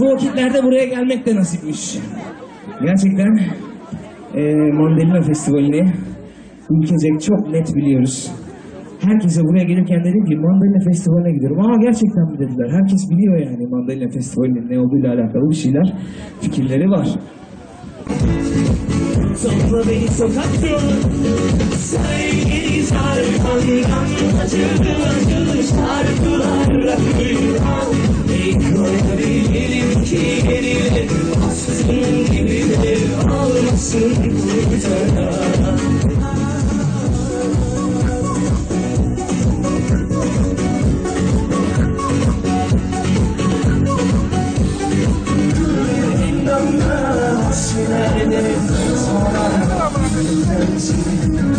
Bu vakitlerde buraya gelmek de nasipmiş Gerçekten eee Mandalina Festivali'ni ülkecek çok net biliyoruz. Herkese buraya gelirken dedim ki Mandalina Festivali'ne gidiyorum. Aa gerçekten mi dediler. Herkes biliyor yani Mandalina Festivali'nin ne olduğuyla alakalı bir şeyler, fikirleri var. Topla beni sokakta Sevgili sarkandan Acılı acılı şarkılar rakıyan Ey koyabilirim ki geriye Bastığın gibi de almasın kurtara 最灿烂的风景。